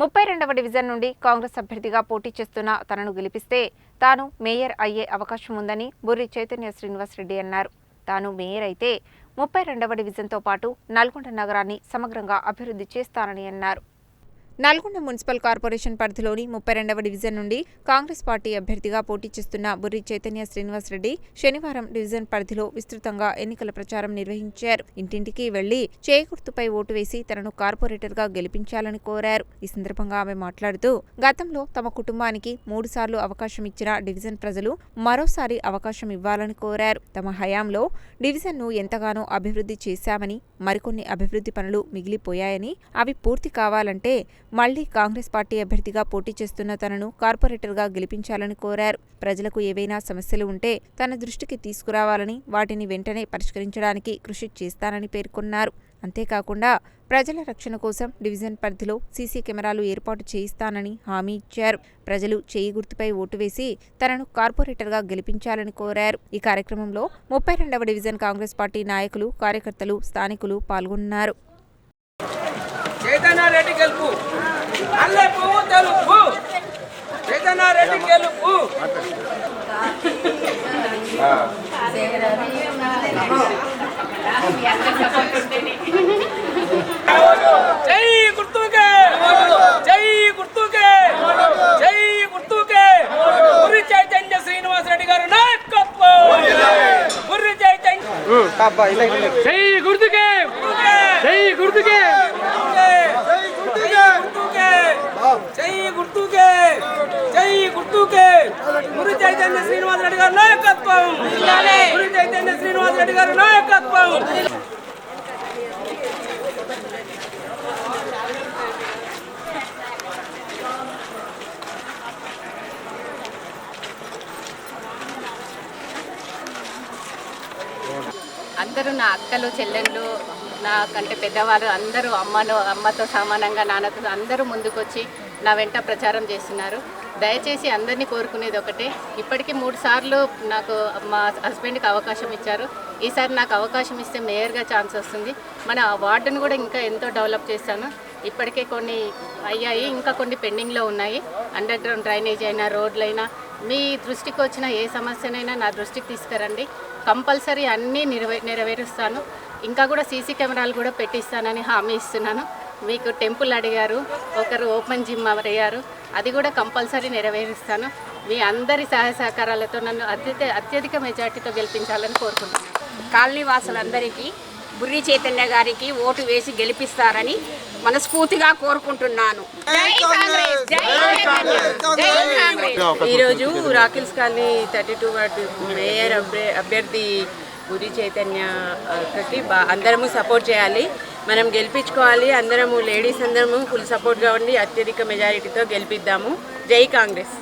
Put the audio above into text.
ముప్పై రెండవ డివిజన్ నుండి కాంగ్రెస్ అభ్యర్థిగా పోటీ చేస్తున్న తనను గెలిపిస్తే తాను మేయర్ అయ్యే అవకాశం ఉందని బుర్రి చైతన్య శ్రీనివాసరెడ్డి అన్నారు. తాను మేయర్ అయితే ముప్పై రెండవ డివిజన్తో పాటు నల్గొండ నగరాన్ని సమగ్రంగా అభివృద్ధి చేస్తానని అన్నారు. నల్గొండ మున్సిపల్ కార్పొరేషన్ పరిధిలోని ముప్పై రెండవ డివిజన్ నుండి కాంగ్రెస్ పార్టీ అభ్యర్థిగా పోటీ చేస్తున్న బుర్రి చైతన్య శ్రీనివాసరెడ్డి శనివారం డివిజన్ పరిధిలో విస్తృతంగా ఎన్నికల ప్రచారం నిర్వహించారు. ఇంటింటికి వెళ్ళి చేకూర్తుపై ఓటు వేసి తనను కార్పొరేటర్గా గెలిపించాలని కోరారు. ఈ సందర్భంగా ఆమె మాట్లాడుతూ గతంలో తమ కుటుంబానికి మూడు సార్లు అవకాశం ఇచ్చిన డివిజన్ ప్రజలు మరోసారి అవకాశం ఇవ్వాలని కోరారు. తమ హయాంలో డివిజన్ను ఎంతగానో అభివృద్ధి చేశామని మరికొన్ని అభివృద్ధి పనులు మిగిలిపోయాయని అవి పూర్తి కావాలంటే మళ్ళీ కాంగ్రెస్ పార్టీ అభ్యర్థిగా పోటీ చేస్తున్న తనను కార్పొరేటర్గా గెలిపించాలని కోరారు. ప్రజలకు ఏవైనా సమస్యలు ఉంటే తన దృష్టికి తీసుకురావాలని వాటిని వెంటనే పరిష్కరించడానికి కృషి చేస్తానని పేర్కొన్నారు. అంతేకాకుండా ప్రజల రక్షణ కోసం డివిజన్ పరిధిలో సీసీ కెమెరాలు ఏర్పాటు చేయిస్తానని హామీ ఇచ్చారు. ప్రజలు చేయి గుర్తుపై ఓటు వేసి తనను కార్పొరేటర్గా గెలిపించాలని కోరారు. ఈ కార్యక్రమంలో ముప్పై రెండవ డివిజన్ కాంగ్రెస్ పార్టీ నాయకులు కార్యకర్తలు స్థానికులు పాల్గొన్నారు చైతన్య రెడ్డి గెలుపు అల్లె పువ్వు తెలుపు చైతన్య రెడ్డి గెలుపు జై గుర్తుకే. జై గుర్తుకే. జై గుర్తుకే. గురి చైతన్య శ్రీనివాస్ రెడ్డి గారు నాయకత్వం గురి చైతన్య. జై గుర్తుకే. జై గుర్తుకే. జై గుర్తుకే. జై గుర్తుకే. గురు చైతన్య శ్రీనివాస్ రెడ్డి గారి నాయకత్వం. గురు చైతన్య శ్రీనివాస్ రెడ్డి గారి నాయకత్వం. అందరూ నా అక్కలు చెల్లెళ్ళు నాకంటే పెద్దవారు అందరూ అమ్మను అమ్మతో సమానంగా నాన్నతో అందరూ ముందుకొచ్చి నా వెంట ప్రచారం చేస్తున్నారు. దయచేసి అందరినీ కోరుకునేది ఒకటే. ఇప్పటికీ మూడు సార్లు నాకు మా హస్బెండ్కి అవకాశం ఇచ్చారు. ఈసారి నాకు అవకాశం ఇస్తే మేయర్గా ఛాన్స్ వస్తుంది. మన వార్డును కూడా ఇంకా ఎంతో డెవలప్ చేస్తాను. ఇప్పటికే కొన్ని అయ్యాయి ఇంకా కొన్ని పెండింగ్లో ఉన్నాయి. అండర్ గ్రౌండ్ డ్రైనేజ్ అయినా రోడ్లైనా మీ దృష్టికి వచ్చిన ఏ సమస్యనైనా నా దృష్టికి తీసుకురండి. కంపల్సరీ అన్నీ నెరవే నెరవేరుస్తాను. ఇంకా కూడా సీసీ కెమెరాలు కూడా పెట్టిస్తానని హామీ ఇస్తున్నాను. మీకు టెంపుల్ అడిగారు ఒకరు ఓపెన్ జిమ్ అడిగారు అది కూడా కంపల్సరీ నెరవేరుస్తాను. మీ అందరి సహాయ సహకారాలతో నన్ను అత్యధిక అత్యధిక మెజార్టీతో గెలిపించాలని కోరుకుంటున్నాను. కాలనీ వాసులందరికీ బుర్రి చైతన్య గారికి ఓటు వేసి గెలిపిస్తారని మనస్ఫూర్తిగా కోరుకుంటున్నాను. ఈరోజు రాకిల్స్ colony thirty two ward mayor అభ్య- అభ్యర్థి గురి చైతన్యకి బా అందరము సపోర్ట్ చేయాలి. మనం గెలిపించుకోవాలి. అందరము లేడీస్ అందరము ఫుల్ సపోర్ట్గా ఉండి అత్యధిక మెజారిటీతో గెలిపిద్దాము. జై కాంగ్రెస్.